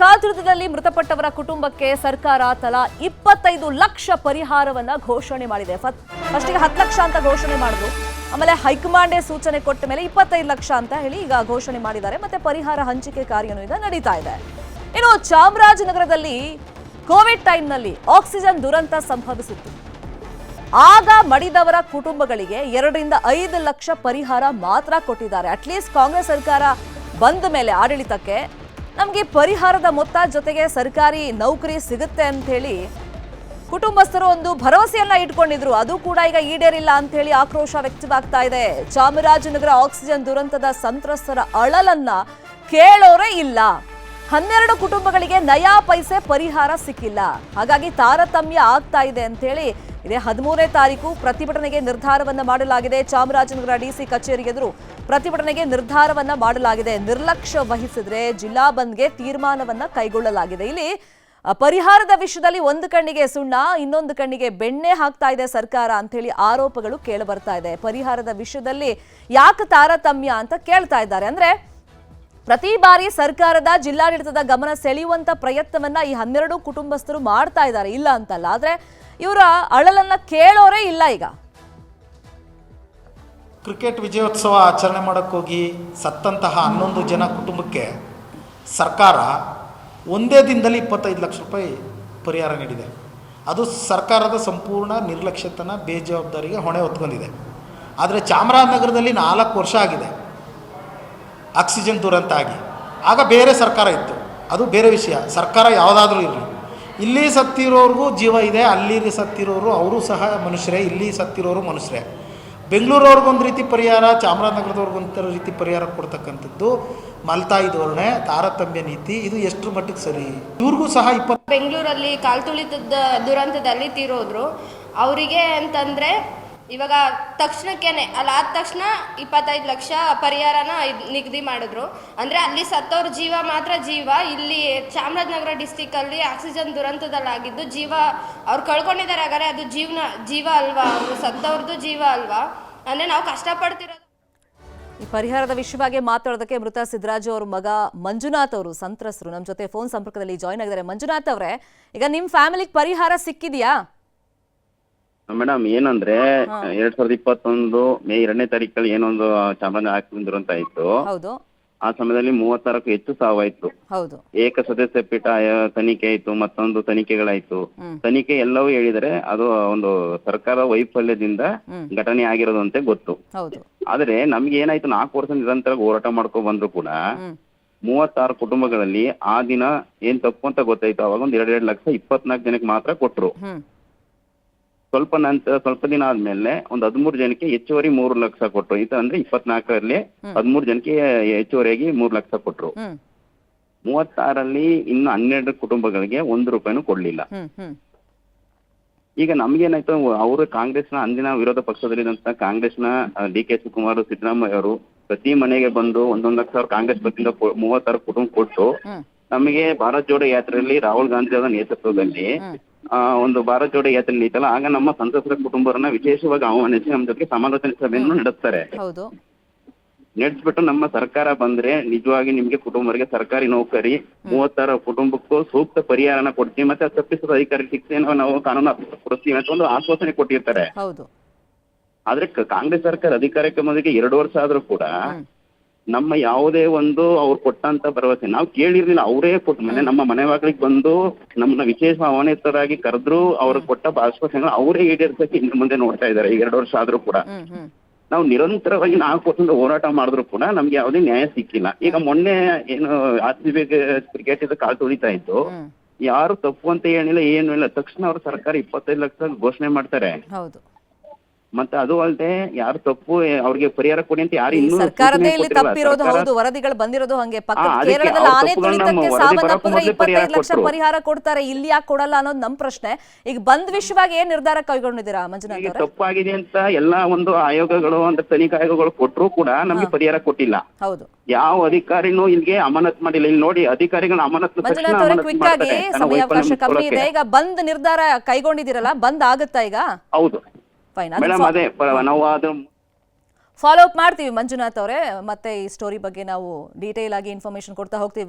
ಕಾತುರದಲ್ಲಿ ಮೃತಪಟ್ಟವರ ಕುಟುಂಬಕ್ಕೆ ಸರ್ಕಾರ ತಲಾ ಇಪ್ಪತ್ತೈದು ಲಕ್ಷ ಪರಿಹಾರವನ್ನ ಘೋಷಣೆ ಮಾಡಿದೆ. ಫಸ್ಟಿಗೆ ಹತ್ತು ಲಕ್ಷ ಅಂತ ಘೋಷಣೆ ಮಾಡಿದ್ರು. ಆಮೇಲೆ ಹೈಕಮಾಂಡೇ ಸೂಚನೆ ಕೊಟ್ಟ ಮೇಲೆ ಇಪ್ಪತ್ತೈದು ಲಕ್ಷ ಅಂತ ಹೇಳಿ ಈಗ ಘೋಷಣೆ ಮಾಡಿದ್ದಾರೆ. ಮತ್ತೆ ಪರಿಹಾರ ಹಂಚಿಕೆ ಕಾರ್ಯನೂ ಈಗ ನಡೀತಾ ಇದೆ. ಇನ್ನು ಚಾಮರಾಜನಗರದಲ್ಲಿ ಕೋವಿಡ್ ಟೈಮ್ನಲ್ಲಿ ಆಕ್ಸಿಜನ್ ದುರಂತ ಸಂಭವಿಸಿತ್ತು. ಆಗ ಮಡಿದವರ ಕುಟುಂಬಗಳಿಗೆ ಎರಡರಿಂದ ಐದು ಲಕ್ಷ ಪರಿಹಾರ ಮಾತ್ರ ಕೊಟ್ಟಿದ್ದಾರೆ. ಅಟ್ಲೀಸ್ಟ್ ಕಾಂಗ್ರೆಸ್ ಸರ್ಕಾರ ಬಂದ ಮೇಲೆ ಆಡಳಿತಕ್ಕೆ ನಮಗೆ ಪರಿಹಾರದ ಮೊತ್ತ ಜೊತೆಗೆ ಸರ್ಕಾರಿ ನೌಕರಿ ಸಿಗುತ್ತೆ ಅಂತ ಹೇಳಿ ಕುಟುಂಬಸ್ಥರು ಒಂದು ಭರವಸೆಯನ್ನ ಇಟ್ಕೊಂಡಿದ್ರು. ಅದು ಕೂಡ ಈಗ ಈಡೇರಿಲ್ಲ ಅಂತ ಹೇಳಿ ಆಕ್ರೋಶ ವ್ಯಕ್ತವಾಗ್ತಾ ಇದೆ. ಚಾಮರಾಜನಗರ ಆಕ್ಸಿಜನ್ ದುರಂತದ ಸಂತ್ರಸ್ತರ ಅಳಲನ್ನ ಕೇಳೋರೇ ಇಲ್ಲ. ಹನ್ನೆರಡು ಕುಟುಂಬಗಳಿಗೆ ನಯಾ ಪೈಸೆ ಪರಿಹಾರ ಸಿಕ್ಕಿಲ್ಲ. ಹಾಗಾಗಿ ತಾರತಮ್ಯ ಆಗ್ತಾ ಇದೆ ಅಂತ ಹೇಳಿ ಇದೇ ಹದಿಮೂರನೇ ತಾರೀಕು ಪ್ರತಿಭಟನೆಗೆ ನಿರ್ಧಾರವನ್ನ ಮಾಡಲಾಗಿದೆ. ಚಾಮರಾಜನಗರ ಡಿಸಿ ಕಚೇರಿ ಎದುರು ಪ್ರತಿಭಟನೆಗೆ ನಿರ್ಧಾರವನ್ನ ಮಾಡಲಾಗಿದೆ. ನಿರ್ಲಕ್ಷ್ಯ ವಹಿಸಿದ್ರೆ ಜಿಲ್ಲಾ ಬಂದ್ಗೆ ತೀರ್ಮಾನವನ್ನ ಕೈಗೊಳ್ಳಲಾಗಿದೆ. ಇಲ್ಲಿ ಪರಿಹಾರದ ವಿಷಯದಲ್ಲಿ ಒಂದು ಕಣ್ಣಿಗೆ ಸುಣ್ಣ, ಇನ್ನೊಂದು ಕಣ್ಣಿಗೆ ಬೆಣ್ಣೆ ಹಾಕ್ತಾ ಇದೆ ಸರ್ಕಾರ ಅಂತ ಹೇಳಿ ಆರೋಪಗಳು ಕೇಳಿ ಬರ್ತಾ ಇದೆ. ಪರಿಹಾರದ ವಿಷಯದಲ್ಲಿ ಯಾಕೆ ತಾರತಮ್ಯ ಅಂತ ಕೇಳ್ತಾ ಇದ್ದಾರೆ. ಅಂದ್ರೆ ಪ್ರತಿ ಬಾರಿ ಸರ್ಕಾರದ ಜಿಲ್ಲಾಡಳಿತದ ಗಮನ ಸೆಳೆಯುವಂತ ಪ್ರಯತ್ನವನ್ನ ಈ ಹನ್ನೆರಡು ಕುಟುಂಬಸ್ಥರು ಮಾಡ್ತಾ ಇದ್ದಾರೆ. ಇಲ್ಲ ಅಂತಲ್ಲ, ಆದ್ರೆ ಇವರ ಅಳಲನ್ನ ಕೇಳೋರೇ ಇಲ್ಲ ಈಗ. ಕ್ರಿಕೆಟ್ ವಿಜಯೋತ್ಸವ ಆಚರಣೆ ಮಾಡೋಕ್ಕೋಗಿ ಸತ್ತಂತಹ ಹನ್ನೊಂದು ಜನ ಕುಟುಂಬಕ್ಕೆ ಸರ್ಕಾರ ಒಂದೇ ದಿನದಲ್ಲಿ ಇಪ್ಪತ್ತೈದು ಲಕ್ಷ ರೂಪಾಯಿ ಪರಿಹಾರ ನೀಡಿದೆ. ಅದು ಸರ್ಕಾರದ ಸಂಪೂರ್ಣ ನಿರ್ಲಕ್ಷ್ಯತನ, ಬೇಜವಾಬ್ದಾರಿಗೆ ಹೊಣೆ ಹೊತ್ಕೊಂಡಿದೆ. ಆದರೆ ಚಾಮರಾಜನಗರದಲ್ಲಿ ನಾಲ್ಕು ವರ್ಷ ಆಗಿದೆ. ಆಕ್ಸಿಜನ್ ದುರಂತ ಆಗಿ ಆಗ ಬೇರೆ ಸರ್ಕಾರ ಇತ್ತು. ಅದು ಬೇರೆ ವಿಷಯ. ಸರ್ಕಾರ ಯಾವುದಾದ್ರೂ ಇರಲಿ. ಇಲ್ಲಿ ಸತ್ತಿರೋರಿಗೂ ಜೀವ ಇದೆ ಅಲ್ಲಿ ಸತ್ತಿರೋರು, ಅವರು ಸಹ ಮನುಷ್ಯರೇ, ಇಲ್ಲಿ ಸತ್ತಿರೋರು ಮನುಷ್ಯರೇ. ಬೆಂಗಳೂರವ್ರಿಗೊಂದು ರೀತಿ ಪರಿಹಾರ ಚಾಮರಾಜನಗರದವ್ರಿಗೊಂದು ರೀತಿ ಪರಿಹಾರ ಕೊಡ್ತಕ್ಕಂಥದ್ದು ಮಲ್ತಾಯಿ ಧೋರಣೆ ತಾರತಮ್ಯ ನೀತಿ, ಇದು ಎಷ್ಟು ಮಟ್ಟಿಗೆ ಸರಿ? ಇವ್ರಿಗೂ ಸಹ ಇಪ್ಪತ್ತು ಬೆಂಗಳೂರಲ್ಲಿ ಕಾಲ್ತುಳಿತದ ದುರಂತದಲ್ಲಿ ತೀರೋದ್ರು. ಅವರಿಗೆ ಅಂತಂದ್ರೆ ಇವಾಗ ತಕ್ಷಣಕ್ಕೇನೆ, ಅಲ್ಲಿ, ಆದ ತಕ್ಷಣ ಇಪ್ಪತ್ತೈದು ಲಕ್ಷ ಪರಿಹಾರನ ನಿಗದಿ ಮಾಡಿದ್ರು. ಅಂದ್ರೆ ಅಲ್ಲಿ ಸತ್ತವ್ರ ಜೀವ ಮಾತ್ರ ಜೀವ, ಇಲ್ಲಿ ಚಾಮರಾಜನಗರ ಡಿಸ್ಟಿಕ್ ಅಲ್ಲಿ ಆಕ್ಸಿಜನ್ ದುರಂತದಲ್ಲಾಗಿದ್ದು ಜೀವ, ಅವ್ರು ಕಳ್ಕೊಂಡಿದ್ದಾರೆ ಹಾಗಾದ್ರೆ ಅದು ಜೀವನ, ಜೀವ ಅಲ್ವಾ? ಅವರು ಸತ್ತವ್ರದ್ದು ಜೀವ ಅಲ್ವಾ? ಅಂದ್ರೆ ನಾವು ಕಷ್ಟಪಡ್ತಿರೋದು. ಈ ಪರಿಹಾರದ ವಿಷಯವಾಗಿ ಮಾತಾಡೋದಕ್ಕೆ ಮೃತ ಸಿದ್ದರಾಜು ಅವ್ರ ಮಗ ಮಂಜುನಾಥ್ ಅವರು ಸಂತ್ರಸ್ತರು. ನಮ್ಮ ಜೊತೆ ಫೋನ್ ಸಂಪರ್ಕದಲ್ಲಿ ಜಾಯ್ನ್ ಆಗಿದ್ದಾರೆ. ಮಂಜುನಾಥ್ ಅವರೇ, ಈಗ ನಿಮ್ಮ ಫ್ಯಾಮಿಲಿಗೆ ಪರಿಹಾರ ಸಿಕ್ಕಿದೆಯಾ? ಮೇಡಮ್ ಏನಂದ್ರೆ ಎರಡ್ ಸಾವಿರದ ಇಪ್ಪತ್ತೊಂದು ಮೇ ಎರಡನೇ ತಾರೀಕಲ್ಲಿ ಏನೊಂದು ಚಾಮರಾಜ ಆಕ್ಸಿಡೆಂಟ್ ಅಂತ ಇತ್ತು. ಹೌದು. ಆ ಸಮಯದಲ್ಲಿ ಮೂವತ್ತಾರಕ್ಕೂ ಹೆಚ್ಚು ಸಾವಾಯ್ತು ಹೌದು. ಏಕ ಸದಸ್ಯ ಪೀಠ ತನಿಖೆ ಆಯ್ತು ಮತ್ತೊಂದು ತನಿಖೆಗಳಾಯ್ತು. ತನಿಖೆ ಎಲ್ಲವೂ ಹೇಳಿದರೆ ಅದು ಒಂದು ಸರ್ಕಾರ ವೈಫಲ್ಯದಿಂದ ಘಟನೆ ಆಗಿರೋದು ಅಂತ ಗೊತ್ತು. ಆದ್ರೆ ನಮ್ಗೆ ಏನಾಯ್ತು ನಾಲ್ಕು ವರ್ಷ ನಿರಂತರ ಹೋರಾಟ ಮಾಡ್ಕೊ ಬಂದ್ರು ಕೂಡ ಮೂವತ್ತಾರು ಕುಟುಂಬಗಳಲ್ಲಿ ಆ ದಿನ ಏನ್ ತಪ್ಪು ಅಂತ ಗೊತ್ತಾಯ್ತು. ಅವಾಗ ಒಂದ್ ಎರಡ್ ಎರಡ್ ಲಕ್ಷ ಇಪ್ಪತ್ನಾಲ್ಕು ಜನಕ್ಕೆ ಮಾತ್ರ ಕೊಟ್ರು. ಸ್ವಲ್ಪ ನಂತರ ಸ್ವಲ್ಪ ದಿನ ಆದ್ಮೇಲೆ ಒಂದ್ ಹದಿಮೂರು ಜನಕ್ಕೆ ಹೆಚ್ಚುವರಿ ಮೂರು ಲಕ್ಷ ಕೊಟ್ರು. ಇದು ಅಂದ್ರೆ ಇಪ್ಪತ್ನಾಲ್ಕರಲ್ಲಿ ಹದಿಮೂರು ಜನಕ್ಕೆ ಹೆಚ್ಚುವರಿಯಾಗಿ ಮೂರು ಲಕ್ಷ ಕೊಟ್ರು. ಮೂವತ್ತಾರಲ್ಲಿ ಇನ್ನು ಹನ್ನೆರಡು ಕುಟುಂಬಗಳಿಗೆ ಒಂದು ರೂಪಾಯಿನೂ ಕೊಡ್ಲಿಲ್ಲ. ಈಗ ನಮ್ಗೇನಾಯ್ತು ಅವರು ಕಾಂಗ್ರೆಸ್ನ ಅಂದಿನ ವಿರೋಧ ಪಕ್ಷದಲ್ಲಿದ್ದಂತ ಕಾಂಗ್ರೆಸ್ನ ಡಿ ಕೆ ಶಿವಕುಮಾರ್ ಸಿದ್ದರಾಮಯ್ಯ ಅವರು ಪ್ರತಿ ಮನೆಗೆ ಬಂದು ಒಂದೊಂದು ಲಕ್ಷ ಸಾವಿರ ಕಾಂಗ್ರೆಸ್ ಪಕ್ಷದಿಂದ ಮೂವತ್ತಾರು ಕುಟುಂಬ ಕೊಟ್ಟು ನಮಗೆ ಭಾರತ್ ಜೋಡೋ ಯಾತ್ರೆಯಲ್ಲಿ ರಾಹುಲ್ ಗಾಂಧಿ ಅವರ ನೇತೃತ್ವದಲ್ಲಿ ಒಂದು ಭಾರತ ಜೋಡೋ ಯಾತ್ರೆ ನಡೀತಲ್ಲ ಆಗ ನಮ್ಮ ಸಂಸದರ ಕುಟುಂಬರನ್ನ ವಿಶೇಷವಾಗಿ ಆಹ್ವಾನಿಸಿ ನಮ್ಮ ಜೊತೆ ಸಮಾಲೋಚನೆ ಸಭೆಯನ್ನು ನಡೆಸ್ತಾರೆ. ಹೌದು. ನಡೆಸ್ಬಿಟ್ಟು ನಮ್ಮ ಸರ್ಕಾರ ಬಂದ್ರೆ ನಿಜವಾಗಿ ನಿಮ್ಗೆ ಕುಟುಂಬರಿಗೆ ಸರ್ಕಾರಿ ನೌಕರಿ ಮೂವತ್ತಾರು ಕುಟುಂಬಕ್ಕೂ ಸೂಕ್ತ ಪರಿಹಾರನ ಕೊಡ್ತೀವಿ. ಮತ್ತೆ ತಪ್ಪಿಸಿದ ಅಧಿಕಾರಿ ಶಿಕ್ಷೆಯನ್ನು ನಾವು ಕಾನೂನು ಕೊಡ್ತೀವಿ ಅಂತ ಒಂದು ಆಶ್ವಾಸನೆ ಕೊಟ್ಟಿರ್ತಾರೆ. ಹೌದು. ಆದ್ರೆ ಕಾಂಗ್ರೆಸ್ ಸರ್ಕಾರ ಅಧಿಕಾರಕ್ಕೆ ಬಂದಿಗೆ ಎರಡು ವರ್ಷ ಆದ್ರೂ ಕೂಡ. ನಮ್ಮ ಯಾವುದೇ ಒಂದು ಅವ್ರು ಕೊಟ್ಟಂತ ಭರವಸೆ ನಾವು ಕೇಳಿರ್ಲಿಲ್ಲ ಅವರೇ ಕೊಟ್ಟ ಮನೆ ನಮ್ಮ ಮನೆ ಬಾಗಿಲಿಗೆ ಬಂದು ನಮ್ಮನ್ನ ವಿಶೇಷ ಆಹ್ವಾನಿತರಾಗಿ ಕರೆದ್ರು ಅವ್ರಿಗೆ ಕೊಟ್ಟ ಆಶ್ವಾಸನೆಗಳು ಅವರೇ ಈಡೇರ್ಸಕ್ಕೆ ಇನ್ನು ಮುಂದೆ ನೋಡ್ತಾ ಇದ್ದಾರೆ ಎರಡು ವರ್ಷ ಆದ್ರೂ ಕೂಡ. ನಾವು ನಿರಂತರವಾಗಿ ನಾಲ್ಕು ವರ್ಷದಿಂದ ಹೋರಾಟ ಮಾಡಿದ್ರು ಕೂಡ ನಮ್ಗೆ ಯಾವುದೇ ನ್ಯಾಯ ಸಿಕ್ಕಿಲ್ಲ. ಈಗ ಮೊನ್ನೆ ಏನು ಆರ್ ಸಿ ಬಿ ಕ್ರಿಕೆಟ್ ಇದು ಕಾಲ್ ತುಳಿತಾ ಇತ್ತು. ಯಾರು ತಪ್ಪು ಅಂತ ಏನಿಲ್ಲ ಏನು ಇಲ್ಲ ತಕ್ಷಣ ಅವ್ರ ಸರ್ಕಾರ ಇಪ್ಪತ್ತೈದು ಲಕ್ಷ ಘೋಷಣೆ ಮಾಡ್ತಾರೆ. ಮತ್ತೆ ಅದು ಅಲ್ಲದೆ ಯಾರು ತಪ್ಪು ಅವ್ರಿಗೆ ಪರಿಹಾರ ಕೊಡಿ ಅಂತ ಯಾರು ಇನ್ನು ಸರ್ಕಾರದೇ ಇಲ್ಲಿ ತಪ್ಪಿರೋದು ಹೌದು ವರದಿಗಳು ಬಂದಿರೋದು ಹಂಗೆ. ಅದಕ್ಕೆ ಕೇರಳದಲ್ಲಿ ಆನೆ ತುಳಿತಕ್ಕೆ ಸಾವನ್ನಪ್ಪಿದ್ರೆ ಇಪ್ಪತ್ತೈದು ಲಕ್ಷ ಪರಿಹಾರ ಕೊಡ್ತಾರೆ ಇಲ್ಲಿ ಯಾಕೆ ಕೊಡಲ್ಲ ಅನ್ನೋದು ನಮ್ ಪ್ರಶ್ನೆ. ಈಗ ಬಂದ್ ವಿಷಯವಾಗಿ ಏನ್ ನಿರ್ಧಾರ ಕೈಗೊಂಡಿದ್ದೀರಾ ಮಂಜುನಾಥ್ ಅವರೇ? ತಪ್ಪಾಗಿದೆ ಅಂತ ಎಲ್ಲಾ ಒಂದು ಆಯೋಗಗಳು ಅಂದ್ರೆ ತನಿಖಾ ಆಯೋಗಗಳು ಕೊಟ್ಟರು ಕೂಡ ನಮ್ಗೆ ಪರಿಹಾರ ಕೊಟ್ಟಿಲ್ಲ. ಹೌದು. ಯಾವ ಅಧಿಕಾರಿನೂ ಇಲ್ಲಿಗೆ ಅಮಾನತ್ ಮಾಡಿಲ್ಲ. ಇಲ್ಲಿ ನೋಡಿ ಅಧಿಕಾರಿಗಳ ಅಮಾನತ್ ಮಂಜುನಾಥ್ ಅವರೇ ಕ್ವಿಕ್ ಆಗಿ ಸಮಯಾವಕಾಶ ಕಮ್ಮಿ ಇದೆ. ಈಗ ಬಂದ್ ನಿರ್ಧಾರ ಕೈಗೊಂಡಿದ್ದೀರಲ್ಲ ಬಂದ್ ಆಗುತ್ತಾ ಈಗ? ಹೌದು. ಫೈನ್ ಮೇಡಮ್ ಅದೇ ನಾವು ಅದು ಫಾಲೋ ಅಪ್ ಮಾಡ್ತೀವಿ ಮಂಜುನಾಥ್ ಅವರೇ ಮತ್ತೆ ಈ ಸ್ಟೋರಿ ಬಗ್ಗೆ ನಾವು ಡೀಟೇಲ್ ಆಗಿ ಇನ್ಫಾರ್ಮೇಶನ್ ಕೊಡ್ತಾ ಹೋಗ್ತೀವಿ.